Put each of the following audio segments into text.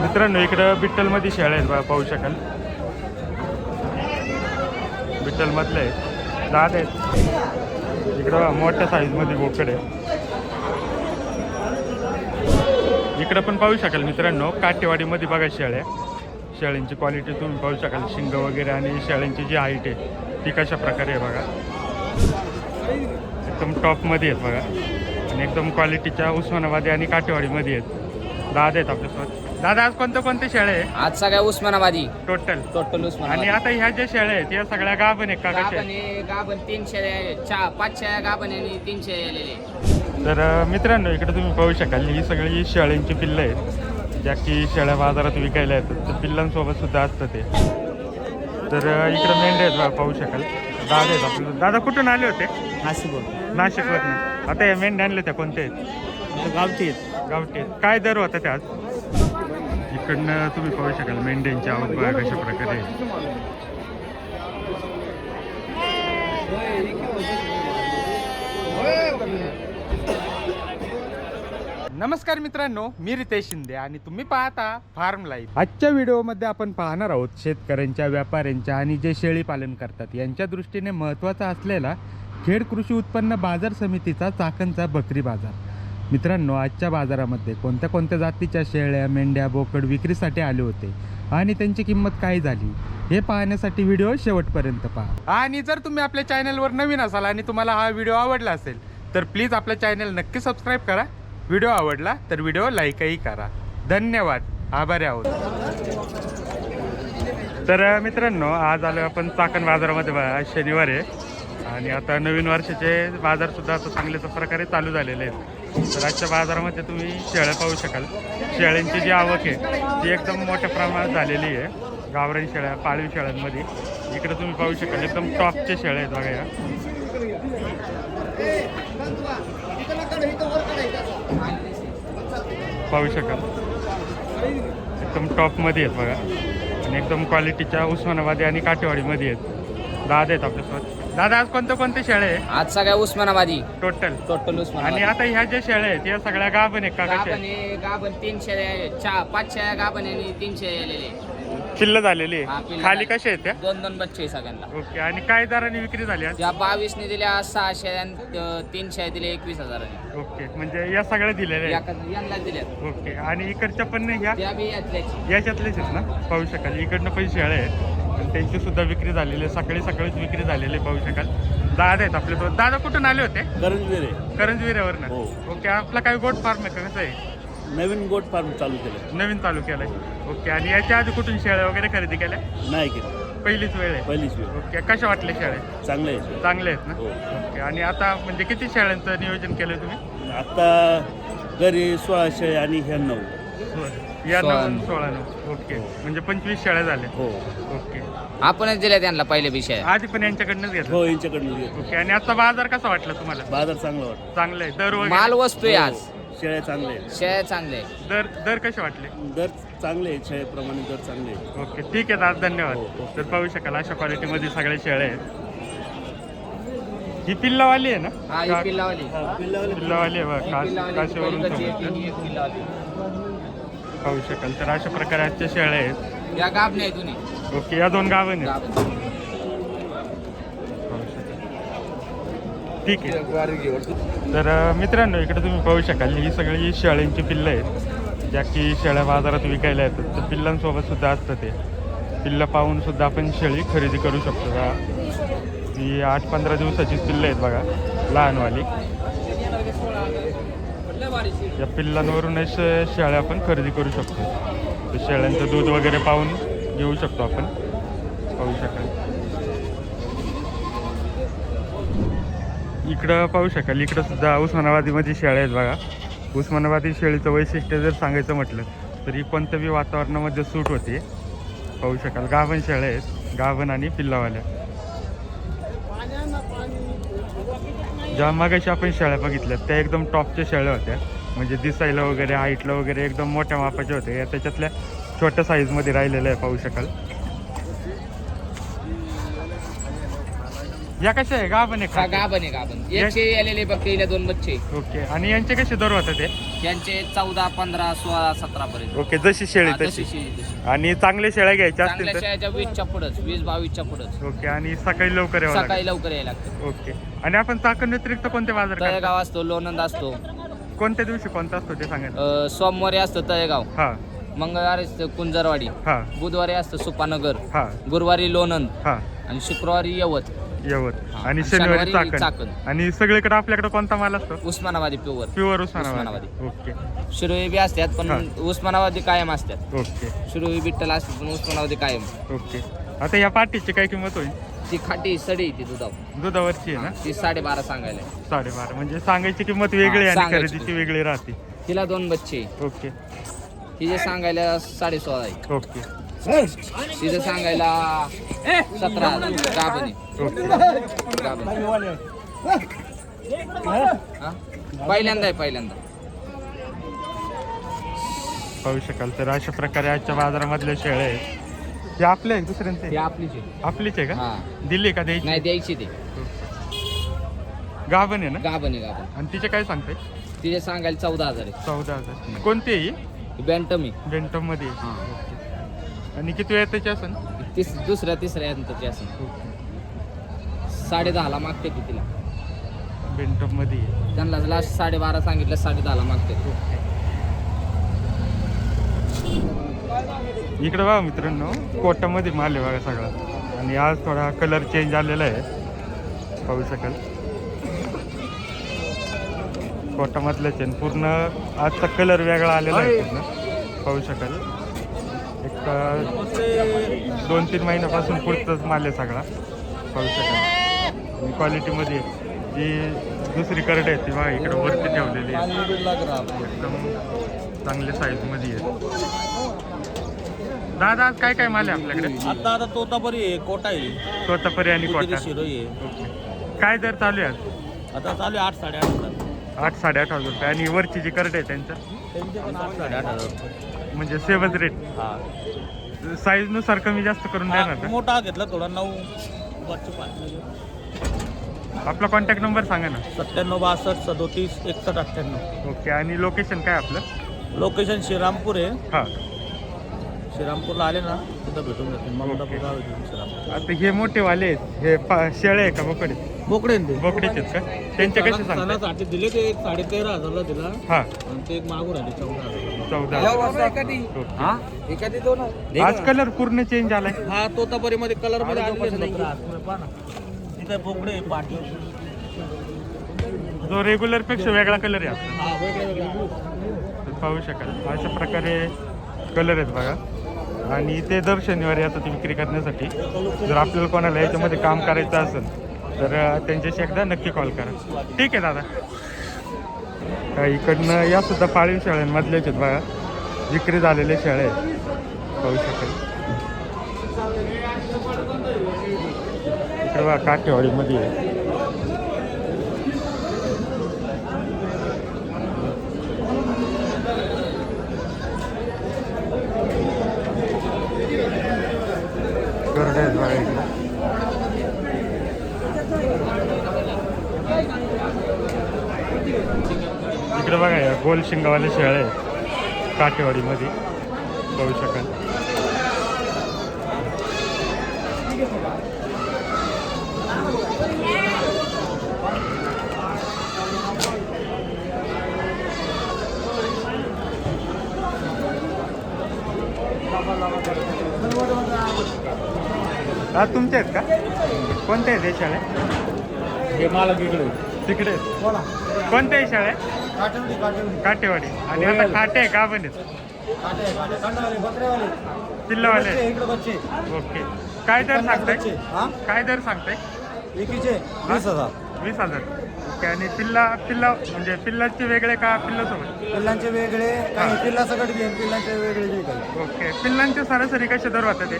मित्रांनो इकडं बिट्टलमध्ये शेळ्या आहेत बघा पाहू शकाल. बिठ्ठलमधले आहेत. दात आहेत. इकडं मोठ्या साईजमध्ये बोकड आहे इकडं पण पाहू शकाल मित्रांनो काटेवाडीमध्ये बघा शेळ्या शेळ्यांची क्वालिटी तुम्ही पाहू शकाल. शिंग वगैरे आणि शेळ्यांची जी हाईट आहे ती कशा प्रकारे आहे बघा. एकदम टॉपमध्ये आहेत बघा. आणि एकदम क्वालिटीच्या उस्मानाबादी आणि काटेवाडीमध्ये आहेत. दादा आहेत आपल्यासोबत दादा आज कोणत्या कोणत्या शेळ्या आहे? आज सगळ्या उस्मानाबादी. टोटल टोटल आणि उस्मानाबादी आता ह्या ज्या शेळ्या आहेत या सगळ्या गाभण आहेत का? कशा गाभण आहेत? आहे, गाभण तीनशे चार पाचशे गाभण आहे आणि तीनशे आलेले तर अं, मित्रांनो इकडे तुम्ही पाहू शकाल ही सगळी शेळ्यांची पिल्लं आहेत. ज्या की शेळ्या बाजारात विकायला येतात तर पिल्लांसोबत सुद्धा असतं ते. तर अं, इकडे मेंढ्या आहेत पाहू शकाल. दादा आहेत आपल्याला. दादा कुठून आले होते? नाशिक नाशिकवरनं. आता या मेंढ्या आणल्या त्या कोणत्या आहेत? गावठी गावठी. काय दर होता त्या आज इकडनं तुम्ही पाहू शकाल मेंढ्यांची आवक बघा कशा प्रकारे. नमस्कार मित्रांनो मी रितेश शिंदे आणि तुम्ही पाहता फार्म लाईफ आजच्या व्हिडिओमध्ये आपण पाहणार आहोत शेतकऱ्यांच्या व्यापाऱ्यांच्या आणि जे शेळी पालन करतात. यांच्या दृष्टीने महत्त्वाचा असलेला खेड कृषी उत्पन्न बाजार समितीचा चाकणचा बकरी बाजार. मित्रांनो आजच्या बाजारामध्ये कोणत्या कोणत्या जातीच्या शेळ्या मेंढ्या बोकड विक्रीसाठी आले होते आणि त्यांची किंमत काय झाली हे पाहण्यासाठी व्हिडिओ शेवटपर्यंत पहा. आणि जर तुम्ही आपल्या चॅनलवर नवीन असाल आणि तुम्हाला हा व्हिडिओ आवडला असेल तर प्लीज आपल्या चॅनल नक्की सबस्क्राईब करा. व्हिडिओ आवडला तर व्हिडिओ लाईकही करा. धन्यवाद. आभारी आहोत. तर मित्रांनो आज आलो आपण चाकण बाजारामध्ये आज शनिवार आहे. आणि आता नवीन वर्षाचे बाजारसुद्धा आता चांगल्याच प्रकारे चालू झालेले आहेत. तर आजच्या बाजारामध्ये तुम्ही शेळ्या पाहू शकाल. शेळ्यांची जी आवक आहे ती एकदम मोठ्या प्रमाणात झालेली आहे. गावरान शेळ्या पाळीव शेळ्यांमध्ये. इकडे तुम्ही पाहू शकाल एकदम टॉपचे शेळ्या आहेत बघा या. पाहू शकाल. एकदम टॉपमध्ये आहेत बघा. आणि एकदम क्वालिटीच्या उस्मानाबादी आणि काटेवाडीमध्ये आहेत. दादा आहेत आपल्यासोबत दादा आज कोणत्या कोणत्या शेळ्या आहे आज सगळ्या उस्मानाबादी. टोटल टोटल आणि उस्मानाबादी आता ह्या ज्या शेळ्या आहेत या सगळ्या गाभण आहेत का कशा गाभण आहेत? आहे, गाभण तीनशे चार पाचशे गाभण आहे आणि तीनशे आलेले पिल्लं झालेली हा, आहे पिल्लं खाली झाली. कशा आहेत त्या? दोन दोन बच्चे आहे सगळ्यांना. ओके आणि काय दराने विक्री झाली आज? या बावीसने दिल्या सहाशे आणि अं, तीनशे दिले एकवीस हजाराने. ओके म्हणजे या सगळ्या दिलेल्या आहेत? यांना दिल्या ओके आणि इकडच्या पण नाही त्या बी यातल्याची याच्यातलेच आहेत ना? पाहू शकाल इकडनं पण शेळ्या आहेत. त्यांची सुद्धा विक्री झालेली आहे. सकाळी सकाळीच विक्री झालेली आहे पाहू शकाल. दादा आहेत आपल्यासोबत दादा कुठून आले होते? करंजवेरे. करंजविऱ्यावरनं हो. ओके आपला काय गोट फार्म आहे का? कसं आहे? नवीन गोट फार्म चालू केलं नवीन चालू केलाय. ओके आणि याच्या आधी कुठून शेळ्या वगैरे खरेदी केल्या? नाही केलं. पहिलीच वेळ आहे. पहिलीच वेळ. ओके कशा वाटल्या शेळ्या? चांगलं आहे चांगल्या आहेत ना? हो. ओके आणि आता म्हणजे किती शेळ्यांचं नियोजन केलं तुम्ही? आता घरी सोळाशे आणि ह्या नऊ. या सोळा. नऊ. सोळा नऊ. ओके. म्हणजे पंचवीस शेळ्या झाल्या. हो. ओके. आपणच दिल्या त्यांना पहिले विषय. आधी पण यांच्याकडनंच घेतलं. हो यांच्याकडनं घेतो ओके. आणि आजचा बाजार कसा वाटला तुम्हाला? बाजार चांगला वाटतो चांगलं आहे. दर माल वगैरे वस्तू आहे आज. हो, शेळ्या चांगल्या आहेत. शेळ्या चांगले आहे. दर दर कसे वाटले? दर चांगले आहेत शेळ्याप्रमाणे दर चांगले आहेत. ओके. ठीक आहे दादा. धन्यवाद. हो, हो. तर पाहू शकाल अशा क्वालिटीमध्ये सगळ्या शेळ्या आहेत. ही पिल्लावाली आहे ना? हा ही का- पिल्लावाली. पिल्लावाली. आहे बघा. ही पिल्लावाली. काशीवरून समजतं. पाहू शकाल. तर अशा प्रकारे आजच्या शेळ्या आहेत. या गाभ नाही ओके या दोन गावन आहेत. ठीक आहे. तर अं, मित्रांनो इकडे तुम्ही पाहू शकाल. ही सगळी शेळ्यांची पिल्लं आहेत. ज्या की शेळ्या बाजारात विकायला येतात. तर पिल्लांसोबत सुद्धा असतं ते. पिल्लं पाहून सुद्धा आपण शेळी खरेदी करू शकतो. का ही आठ पंधरा दिवसाचीच पिल्लं आहेत बघा. लहानवाली या पिल्लांवरूनच शेळ्या आपण खरेदी करू शकतो. तर शेळ्यांचं दूध वगैरे पाहून घेऊ शकतो आपण. पाहू शकाल. इकडं पाहू शकाल. इकडं सुद्धा उस्मानाबादीमध्ये शेळ्या आहेत बघा. उस्मानाबादी शेळीचं वैशिष्ट्य जर सांगायचं म्हटलं तर ही कोणत्या बी वातावरणामध्ये सूट होते पाहू शकाल. गाभण शेळ्या आहेत. गाभण आणि पिल्लावाल्या. ज्या मागाशी आपण शेळ्या बघितल्या त्या एकदम टॉपच्या शेळ्या होत्या. म्हणजे दिसायला वगैरे हाईटला वगैरे एकदम मोठ्या मापाच्या होत्या. या त्याच्यातल्या छोट्या साईजमध्ये राहिलेल्या आहे पाहू शकाल. या कशा आहे? गाभण आहे का गाभण आहे गाभण. एकशे आलेले बघते हिला दोन बच्चे ओके. आणि यांचे कसे दर होतात ते त्यांचे चौदा पंधरा सोळा सतरा पर्यंत. ओके जशी शेळी हा, तशी तशी. शेळी, तशी. आणि चांगल्या शेळ्या घ्यायच्या असतील चांगल्या तर? शेळ्याच्या वीसच्या पुढंच वीस बावीसच्या पुढंच. ओके आणि सकाळी लवकर यावं लागेल. सकाळी लवकर यायला लागतं. ओके. आणि आपण चाकण व्यतिरिक्त कोणते बाजार करतो? तळेगाव असतो लोणंद असतो. कोणत्या दिवशी कोणता असतो ते सांगा. अं, सोमवारी असतं तळेगाव. हा. मंगळवारी असतं कुंजरवाडी. हा. बुधवारी असतं सुपानगर. हा. गुरुवारी लोणंद. हा. आणि शुक्रवारी यवत. यवत. हा. आणि शनिवारी चाकण. आणि सगळीकडे आपल्याकडे कोणता माल असतो? Osmanabadi pure. Pure Osmanabad. Osmanabadi. Okay. शिरोई बी असतात पण. उस्मानाबादी कायम असतात. ओके. शिरोई बिट्टल असतात पण उस्मानाबादी कायम. ओके. आता या पाटीची काय किंमत होईल? ती खाटी सडी ती दुधाव दुधावरची आहे ना? ती साडेबारा सांगायला साडेबारा. म्हणजे सांगायची किंमत वेगळी हा, आणि सांगायची. खरेदीची वेगळी राहते. तिला दोन बच्चे. ओके. तिचे सांगायला साडे सोळा आहे. ओके. तिचं सांगायला सतरा हा? पहिल्यांदा आहे पहिल्यांदा. पाहू शकाल तर अशा प्रकारे आजच्या बाजारामधल्या शेळ्या आहेत. ते आपले आहे दुसऱ्यांचे ती? आपलीच आहे आपलीच आहे का? हा. दिली का द्यायची? नाही द्यायची ते. गाभण आहे ना? गाबने गाबन आणि तिचे काय सांगते तिचे सांगायला चौदा हजार आहे चौदा हजार. कोणती आहे बँटम आहे. बेंटममध्ये आहे. आणि किती वेळ त्याची असेल तिस दुसऱ्या तिसऱ्या यंत्राची असं साडे दहाला मागते ती तिला. बेंटममध्ये आहे. त्यांना लास्ट साडेबारा सांगितलं साडे दहाला मागते. इकडे बघा मित्रांनो कोटामध्ये माल आहे बघा सगळा. आणि आज थोडा कलर चेंज आलेला आहे. पाहू शकाल. कोटामधलाच आहे आणि पूर्ण आजचा कलर वेगळा आलेला आहे पूर्ण. पाहू शकाल. एक दोन तीन महिन्यापासून पुढचाच माल आहे सगळा. पाहू शकाल आणि क्वालिटीमध्ये जी दुसरी करड आहे ती बघा इकडे वरती ठेवलेली आहे एकदम चांगल्या साईजमध्ये आहे दादा काय काय माल आहे आपल्याकडे? आता आता तोतापरी आहे कोटा आहे. तोतापरी आणि कोटा. शिरोई आहे. ओके. काय दर चालू आहे आज? आता चालू आहे आठ साडेआठ आठ साडेआठ हजार रुपये. आणि वरची जी करड आहे त्यांचा? त्यांचे पण आठ साडेआठ हजार रुपये. म्हणजे सेवच रेट हा. साईजनुसार कमी जास्त करून देणार का? मोठा घेतला थोडा नऊ वरचे पाच. आपला कॉन्टॅक्ट नंबर सांगा ना. सत्त्याण्णव बासष्ट सदोतीस एकसष्ट अठ्ठ्याण्णव. ओके आणि लोकेशन काय आपलं? लोकेशन श्रीरामपूर आहे. हां. श्रीरामपूरला आले ना तिथं भेटून जातील. श्रीरामपूर. आता हे मोठे वाले आहेत. हे पा शेळे आहे का बोकडे बोकडे ते. बोकडेच आहेत का? त्यांचे कसे सांगतात दिले ते एक साडे तेरा हजारला दिला. हां. आणि ते एक मागून आले चौदा हजार. चौदा ओके. आज कलर पूर्ण चेंज आलाय. हा तोतापरी मध्ये कलरमध्ये आलेले तिथे बोकडे पाठी जो रेग्युलरपेक्षा वेगळा कलर आहे आपला. हा वेगळे वेगळे. तर पाहू शकाल. अशा प्रकारे कलर आहेत बघा. आणि ते दर शनिवारी येतात ती विक्री करण्यासाठी. जर आपल्याला कोणाला याच्यामध्ये काम करायचं असेल तर त्यांच्याशी एकदा नक्की कॉल करा. ठीक आहे दादा. इकडनं या सुद्धा पाळीव शाळांमधल्याच आहेत बघा. विक्री झालेले शाळे आहेत. पाहू शकेल. इकडे बघा काठेवाडीमध्ये आहे. गर्द आहेत बघा इकडे इकडे बघा या गोल शिंगावाले शेळे आहेत. काठेवाडीमध्ये. पाहू शकाल. हा तुमचे आहेत का? कोणते आहेत हे शाळे? हे मला तिकडे आहेत. कोणत्या आहे काटेवाडी आणि आता खाटे आहे का पण पिल्लावाले. आहेत. ओके. काय दर सांगताय? काय दर सांगताय? एकीचे वीस हजार. वीस हजार. ओके. आणि पिल्ला पिल्ला म्हणजे पिल्लाचे वेगळे का पिल्लासोबत? पिल्लांचे वेगळे काही पिल्ला सकट घेईन पिल्लांचे वेगळे जे काही. ओके. पिल्लांचे सरासरी कसे दर होतात ते?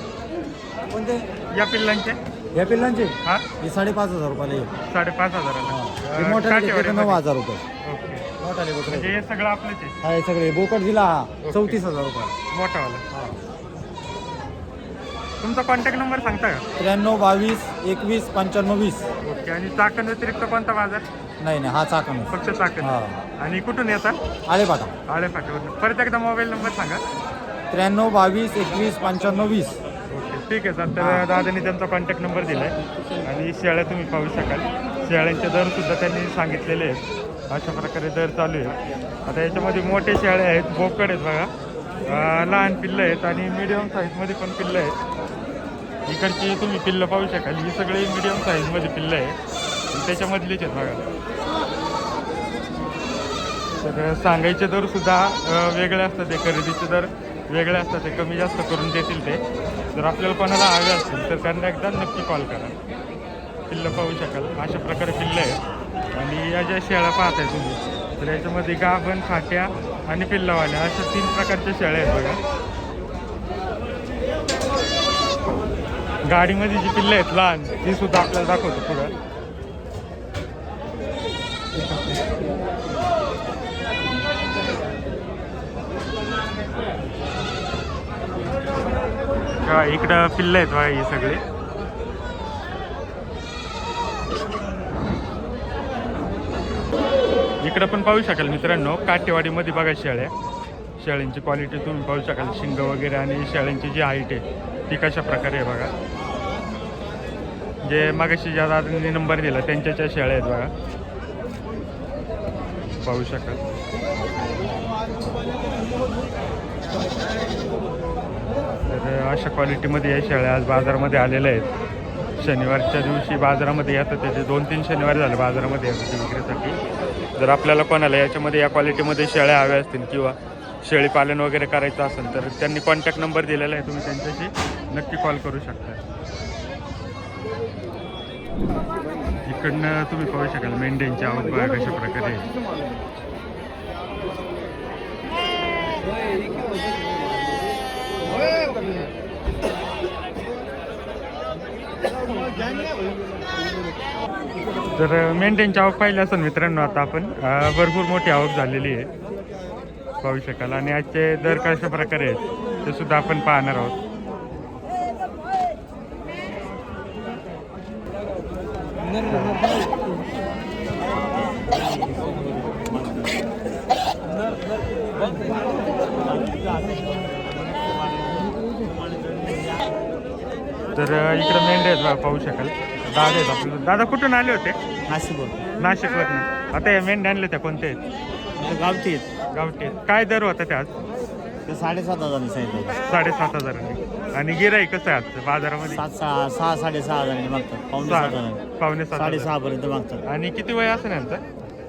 कोणते? या पिल्लांचे? या पिल्लांचे? हा? हे साडेपाच हजार रुपयाला येईल साडेपाच हे. हजाराला मोठ्याने घेतले तर नऊ. हजार रुपये. ओके. मोठाले म्हणजे हे सगळं आपलंच आहे. हा हे सगळे बोकड दिला हा. चौतीस हजार रुपये. मोठावाला. तुमचा कॉन्टॅक्ट नंबर सांगता का? त्र्याण्णव बावीस एकवीस पंच्याण्णव वीस. ओके आणि चाकण व्यतिरिक्त कोणता बाजार? नाही नाही हा चाकण फक्त चाकण. हा. आणि कुठून येता? आळेपाटा. आळे फाट्यावरून परत एकदा मोबाईल नंबर सांगा. त्र्याण्णव बावीस एकवीस पंच्याण्णव वीस. ओके ठीक आहे सर तर दादानी त्यांचा कॉन्टॅक्ट नंबर दिला आहे आणि शेळ्या तुम्ही पाहू शकाल. शेळ्यांचे दरसुद्धा त्यांनी सांगितलेले आहेत. अशा प्रकारे दर चालू आहे. आता याच्यामध्ये मोठे शेळ्या आहेत बोकड आहेत बघा. लहान पिल्लं आहेत आणि मिडियम साईजमध्ये पण पिल्लं आहेत. इकडची तुम्ही पिल्लं पाहू शकाल. ही सगळी मिडियम साईजमध्ये पिल्लं आहे त्याच्यामधलीच आहेत बघा. तर सांगायचे दरसुद्धा वेगळे असतात. ते खरेदीचे दर वेगळे असतात. ते कमी जास्त करून देतील ते. जर आपल्याला कोणाला हवे असतील तर त्यांना एकदा नक्की कॉल करा. पिल्लं पाहू शकाल. अशा प्रकारे पिल्लं आहेत. आणि या ज्या शेळ्या पाहत आहे तुम्ही तर याच्यामध्ये गाभण फाट्या आणि पिल्लावाल्या अशा तीन प्रकारच्या शेळ्या आहेत बघा. गाडीमध्ये जी पिल्लं आहेत लहान ती सुद्धा आपल्याला दाखवतो पुढं. इकडं पिल्लं आहेत बघा ही सगळी. इकडं पण पाहू शकाल मित्रांनो काठेवाडीमध्ये बघा शेळ्या. शेळ्यांची क्वालिटी तुम्ही पाहू शकाल. शिंग वगैरे आणि शेळ्यांची जी हाईट आहे ती कशा प्रकारे आहे बघा. जे मागाशी ज्या दादांनी नंबर दिला त्यांच्याच्या शेळ्या आहेत बघा. पाहू शकाल. तर अशा क्वालिटीमध्ये या शेळ्या आज बाजारामध्ये आलेल्या आहेत. शनिवारच्या दिवशी बाजारामध्ये येतात. त्याचे दोन तीन शनिवार झाले बाजारामध्ये येतात विक्रीसाठी. जर आपल्याला कोणाला याच्यामध्ये या क्वालिटीमध्ये शेळ्या हव्या असतील किंवा शेळी पालन वगैरे करायचं असेल तर त्यांनी कॉन्टॅक्ट नंबर दिलेला आहे. तुम्ही त्यांच्याशी नक्की कॉल करू शकता. इकडनं तुम्ही पाहू शकाल मेंढ्यांची आवक बघा कशा प्रकारे आहे. हो, हो, हो. तर मेंढ्यांची आवक पाहिली असेल मित्रांनो आता आपण. भरपूर मोठी आवक झालेली आहे. पाहू शकाल. आणि आजचे दर कशा प्रकारे आहेत ते सुद्धा आपण पाहणार आहोत. तर इकडं मेंढ्या आहेत पाहू शकाल. दादा आहेत आपल्याला दादा कुठून आले होते? नाशिकवर नाशिकवरनं. आता या मेंढ्या आणल्या त्या कोणत्या आहेत? गावठी आहेत. गावठी. काय दर होता त्या आज? ते साडेसात हजारांनी सांगितलं साडेसात हजारांनी. आणि गिराई कसं आहे आजचं बाजारामध्ये? सात सहा सहा साडेसहा हजारांनी मागतात. पावणे सात सहा- हजारांनी. पावणे सात हजार. साडेसहा पर्यंत मागतात. आणि किती वय असेल यांचं?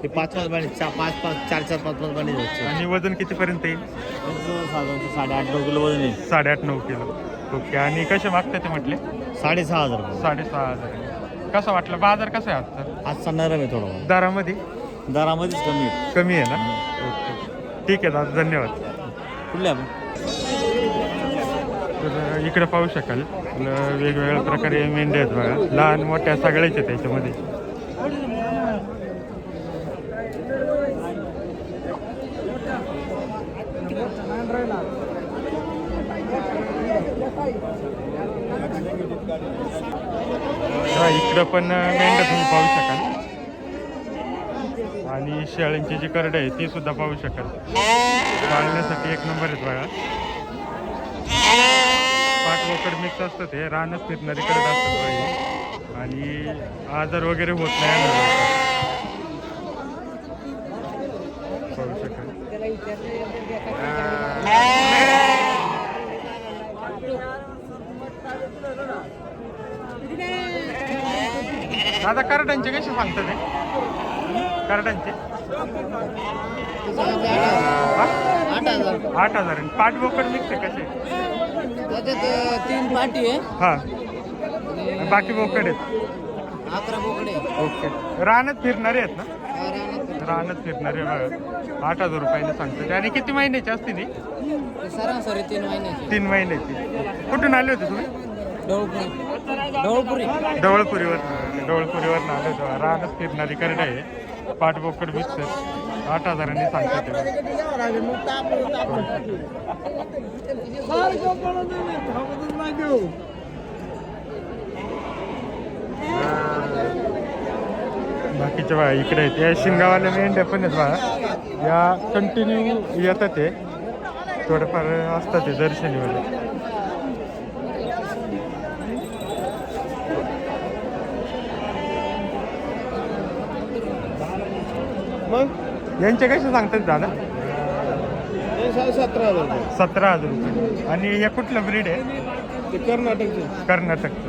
ते पाच पाच बाणी चार पाच पाच चार चार पाच पाच बाणी जायचे आणि वजन कितीपर्यंत येईल? त्यांचं साडेआठ नऊ किलो वजन येईल. साडेआठ नऊ किलो. ओके. आणि कसे मागतात ते म्हटले? साडेसहा हजार रुपये. साडेसहा हजार. कसं वाटलं? बाजार कसं आहे आजचा? आजचा नरम आहे थोडा. दरामध्ये? दरामध्येच कमी आहे. कमी आहे ना? ओके ठीक आहे दादा धन्यवाद. कुठले आपण? तर इकडे पाहू शकाल. वेगवेगळ्या प्रकारे मेंढ्या आहेत बघा. लहान मोठ्या सगळ्याच आहेत त्याच्यामध्ये. हा, इकडं पण मेंढ्या तुम्ही पाहू शकाल. आणि शेळ्यांची जी करड आहे ती सुद्धा पाहू शकाल. पाळण्यासाठी एक नंबर आहेत बघा. पाठ मिक्स असतं ते रानच फिरणारी करड असतात आणि आजार वगैरे होत नाही याला. पाहू शकाल दादा करडांचे कसे सांगता ते? करडांचे हा? आठ हजार. पाठ बोकड आहे कसे? तीन पाटी आहे हा. बाकी बोकड आहेत? अकरा बोकडे ओके. रानात फिरणारे आहेत ना? रानात फिरणारे. बघा. आठ हजार रुपयाने सांगतात. आणि किती महिन्याची असते ती? सरासरी तीन महिन्याची. तीन महिन्याची. कुठून आले होते तुम्ही? डवळपुरी डवळपुरीवर डवळपुरीवर आलं राहणं फिरणारी करड आहे. पाठबोकड विकत आठ हजारांनी सांगतात बाकीच्या बा इकडे आहेत. या शिंगावाल्या मेंढ्या पण आहेत बा या कंटिन्यू येतात ते. थोडंफार असतात ते दर्शनीवाले. यांचे कसे सांगतात दादा? सतरा हजार सतरा हजार रुपये. आणि हे कुठलं ब्रीड आहे? ते कर्नाटकचे. कर्नाटकचं.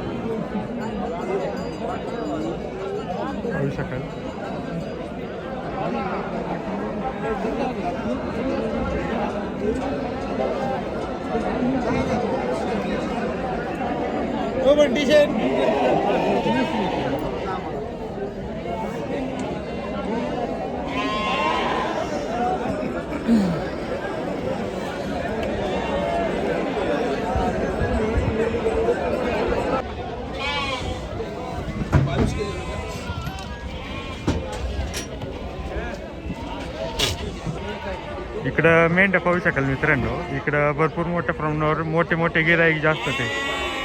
इकडं मेंढ्या पाहू शकाल मित्रांनो. इकडं भरपूर मोठ्या प्रमाणावर मोठे मोठे गिराईक जास्त ते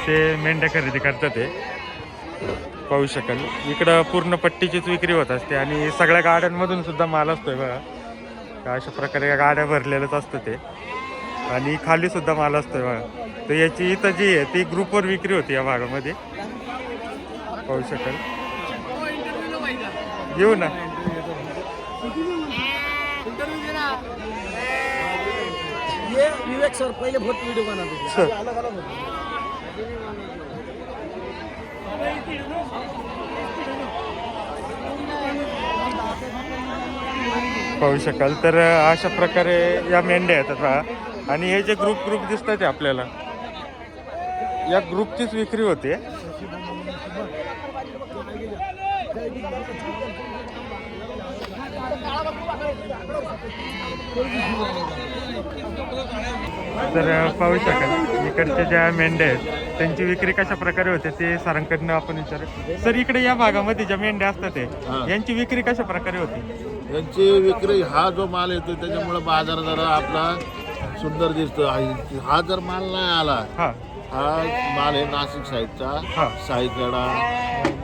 ते मेंढ्या खरेदी करतात ते. पाहू शकाल. इकडं पूर्ण पट्टीचीच विक्री होत असते आणि सगळ्या गाड्यांमधून सुद्धा माल असतोय बघा. अशा प्रकारे गाड्या भरलेलंच असतं ते. आणि खाली सुद्धा माल असतोय बघा. तर याची इथं जी आहे ती ग्रुपवर विक्री होती या भागामध्ये. पाहू शकाल. येऊ ना. ये विवेक सर पहिले बहुत सर. अलग अलग होते पाहू शकाल. तर अशा प्रकारे या मेंढ्या येतात बघा आणि हे जे ग्रुप ग्रुप दिसतात ते आपल्याला. या ग्रुपचीच विक्री होते. तर पाहू शकाल. इकडच्या ज्या मेंढ्या आहेत त्यांची विक्री कशा प्रकारे होते ते सरांकडनं आपण विचारू. सर इकडे या भागामध्ये ज्या मेंढ्या असतात ते. यांची विक्री कशा प्रकारे होती? यांची विक्री हा जो माल येतो त्याच्यामुळे बाजार जरा आपला सुंदर दिसतो. हा- हा जर माल नाही आला हा माल आहे नाशिक. साईडचा. साईकडा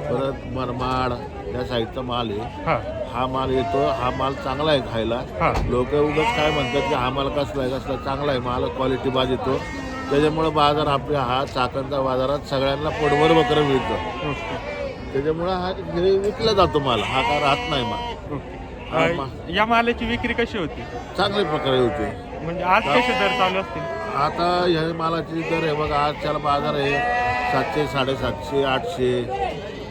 परत मनमाड या साईडचा माल आहे. हा. माल येतो. हा माल चांगला आहे खायला. लोक उगाच काय म्हणतात की हा माल कसला आहे कसला चांगला आहे. माल क्वालिटी बाज येतो. त्याच्यामुळे बाजार आपल्या हा चाकणचा बाजारात सगळ्यांना पोटभर बकरं मिळतं. त्याच्यामुळे हा हे विकला जातो माल. हा काय राहत नाही माल. या मालाची विक्री कशी होती? चांगल्या प्रकारे होते. म्हणजे आज कसे दर चालू असतील? आता ह्या मालाची दर आहे बघा आजच्याला बाजार आहे सातशे साडेसातशे आठशे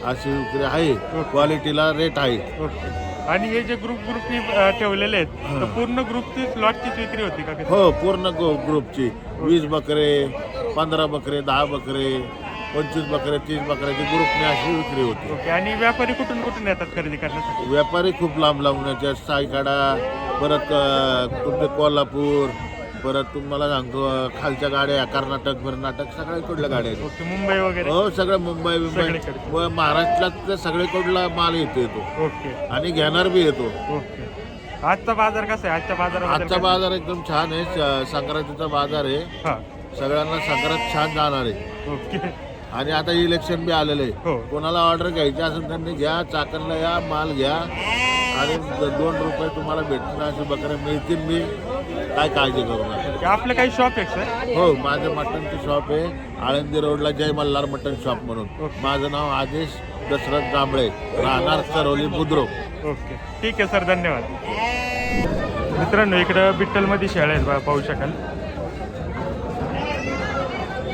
अशी विक्री आहे. क्वालिटीला रेट आहे. आणि हे जे ग्रुप ग्रुपनी ठेवलेले आहेत तर पूर्ण ग्रुपची स्लॉटचीच विक्री होती का? हो पूर्ण गो- ग्रुपची वीस बकरे पंधरा बकरे दहा बकरे पंचवीस बकरे तीस बकऱ्याची ग्रुपने अशी विक्री होती. ओके. आणि व्यापारी कुठून कुठून येतात खरेदी करण्यासाठी? व्यापारी खूप लांब लांबण्याचे सायकाडा परत अं, तुमचे कोल्हापूर परत तुम्हाला सांगतो खालच्या गाड्या कर्नाटक कर्नाटक सगळ्याकडल्या गाड्या आहेत. ओके मुंबई वगैरे. हो सगळं मुंबई मुंबई. व महाराष्ट्रात सगळीकडला माल येतो येतो. ओके. आणि घेणार बी येतो. ओके. आजचा बाजार कसा आहे? आजच्या बाजाराबद्दल आजचा काय- बाजार एकदम छान आहे. स- संक्रांतीचा बाजार आहे. हा. सगळ्यांना संक्रांत छान जाणार आहे. ओके. आणि आता इलेक्शन बी आलेलं हो. आहे कोणाला ऑर्डर घ्यायची असेल त्यांनी घ्या चाकणला या माल घ्या. आणि द- दोन रुपये तुम्हाला भेटतील असे बकरे मिळतील मी काय काळजी करू नका. आपलं काही शॉप आहे सर हो माझं मटनची शॉप आहे. आळंदी रोडला जय मल्हार मटन शॉप म्हणून. ओके. माझं नाव आदेश दशरथ जांभळे. राहणार सरवली बुद्रुक. ओके ठीक आहे सर धन्यवाद. मित्रांनो इकडं बिट्टलमध्ये शेळ्या आहेत बघा पाहू शकाल.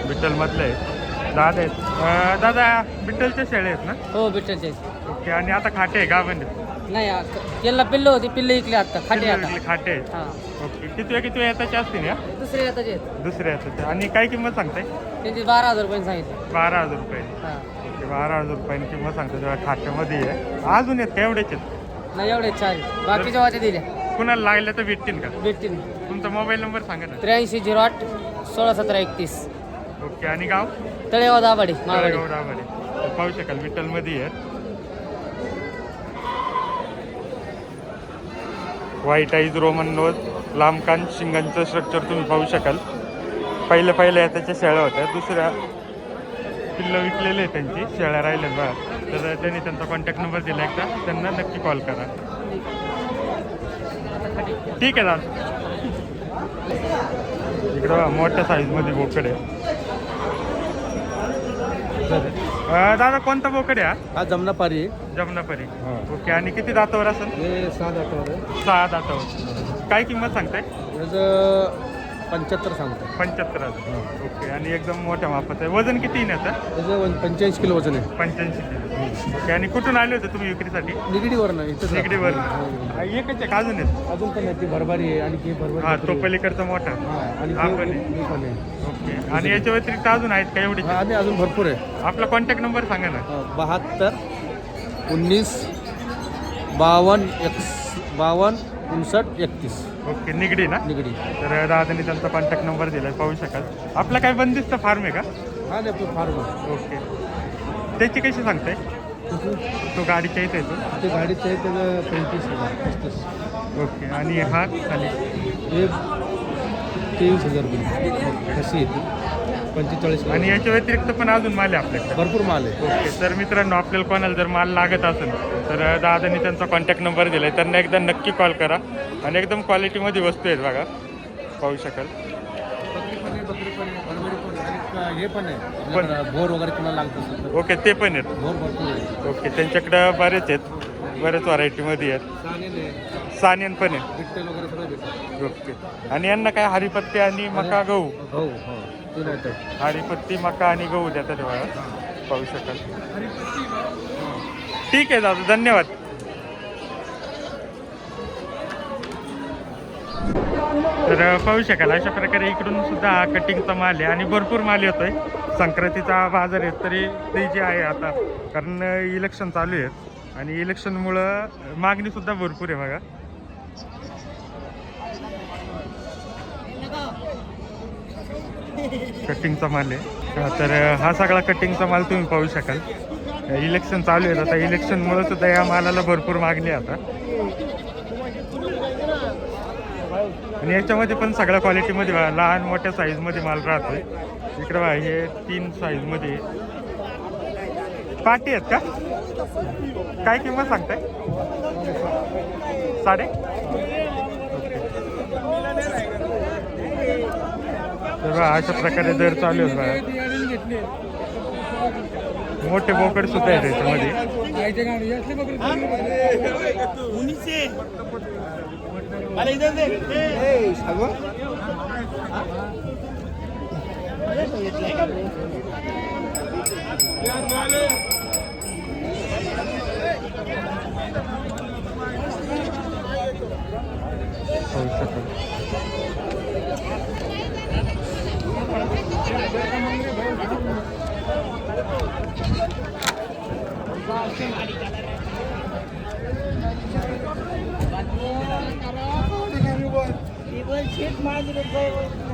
बिट्टलमधले आहेत. दादा आहेत. अं, दादा बिट्टलच्या शेळ्या आहेत ना? हो बिट्टलचे ओके आणि आता खाटे आहे गावांनी नाही त्याला पिल्ल होती पिल्ल इकले आता खाटे आता. खाटे आहेत. हा. ओके. किती किती वेळ येताचे असतील या? दुसरे आता जे दुसऱ्या येताचे आणि काय किंमत सांगताय? त्यांची बारा हजार रुपये सांगितले. बारा हजार रुपये. हा. ओके बारा हजार रुपयांनी किंमत सांगतो तेव्हा खाट्यामध्ये आहे. अजून आहेत का एवढेच आहेत? नाही एवढे चार बाकीच्या वाच्या दिल्या. कुणाला लागल्या तर भेटतील का? भेटतील. तुमचा मोबाईल नंबर सांगा ना. त्र्याऐंशी झिरो आठ सोळा सतरा एकतीस. ओके आणि गाव? तळेगाव दाभाडी मावाडी तळेगाव. पाहू शकाल विठ्ठलमध्ये आहेत. व्हाईट आईज रोमन नोज लांबकान शिंगांचं स्ट्रक्चर तुम्ही पाहू शकाल. पहिल्या पहिल्या त्याच्या शेळ्या होत्या. दुसऱ्या पिल्लं विकलेले आहेत त्यांची. शेळ्या राहिल्या बा तर त्यांनी त्यांचा कॉन्टॅक्ट नंबर दिला एकदा. त्यांना नक्की कॉल करा. ठीक आहे दादा. इकडं मोठ्या साईजमध्ये बोकड आहे. दादा कोणता बोकड आहे हा? हा जमनापारी. आहे जमनापरी ओके आणि किती दातावर असेल? हे सात आठवडे सहा दातावर. काय किंमत सांगताय? त्याचं पंच्याहत्तर सांगतो. पंच्याहत्तर हजार. ओके आणि एकदम मोठ्या मापाचं आहे. वजन किती येण्याचं त्याचं पंच्याऐंशी किलो वजन आहे. पंच्याऐंशी किलो. ओके आणि कुठून आले होते तुम्ही विक्रीसाठी? निगडीवर ना इथं. निगडीवर एकच आहे का अजून आहेत अजून पण आहे ती भरभारी आहे आणि भरभारी हा तो पलीकडचा मोठा. हा, आणि हा ते- पण आहे. हे पण आहे. ओके आणि याच्या व्यतिरिक्त अजून आहेत का एवढे? हा, आणि अजून भरपूर आहे. आपला कॉन्टॅक्ट नंबर सांगा ना. बहात्तर उन्नीस बावन्न एक बावन्न उनसठ एकतीस. ओके निगडी ना? निगडी. तर दादानी त्यांचा कॉन्टॅक्ट नंबर दिलाय पाहू शकाल. आपला काय बंदिस्त फार्म आहे का? हा नाही आपलं फार मोठं. ओके. त्याची कशी सांगताय? तो गाडीच्या इथे येतो? ते गाडीचं आहे त्याचं पंचवीस हजार पस्तीस. ओके आणि हा खाली? हे तेवीस हजार रुपये. कशी येते पंचेचाळीस. आणि याच्या व्यतिरिक्त पण अजून माल आहे आपल्याकडे. भरपूर माल आहे. ओके तर मित्रांनो आपल्याला कोणाला जर माल लागत असेल तर दादानी त्यांचा कॉन्टॅक्ट नंबर दिलाय. त्यांना एकदा नक्की कॉल करा. आणि एकदम क्वालिटीमध्ये वस्तू आहेत बघा. पाहू शकाल. आहे आहे आहे हे पण आहे. बोर वगैरे लागत ओके ते पण आहेत. बोर भरपूर आहे. ओके त्यांच्याकडं बरेच आहेत. बरेच व्हरायटीमध्ये आहेत. आहे. सानियन पण आहे. ओके. आणि यांना काय हरिपत्ती आणि मका गहू? हो हो. ते नाही हरिपत्ती मका आणि गहू देतात बघा पाहू शकाल. ठीक आहे दादा धन्यवाद. तर पाहू शकाल अशा प्रकारे इकडून सुद्धा कटिंगचा माल आहे आणि भरपूर माल येतोय. संक्रांतीचा बाजार आहे तरी ते जे आहे आता कारण इलेक्शन चालू आहे आणि इलेक्शनमुळं मागणीसुद्धा भरपूर आहे बघा. कटिंगचा माल आहे. तर हा सगळा कटिंगचा माल तुम्ही पाहू शकाल. इलेक्शन चालू आहे आता इलेक्शनमुळे सुद्धा या मालाला भरपूर मागणी आहे आता. आणि याच्यामध्ये पण सगळ्या क्वालिटीमध्ये लहान मोठ्या साईजमध्ये माल राहतोय. इकडे बघा हे तीन साईजमध्ये पाटी आहेत का? काय किंमत सांगताय? साडे? तर बघा, अशा प्रकारे दर चालू आहेत बघा. मोठे बोकड सुद्धा आहेत त्याच्यामध्ये पाहू शकाल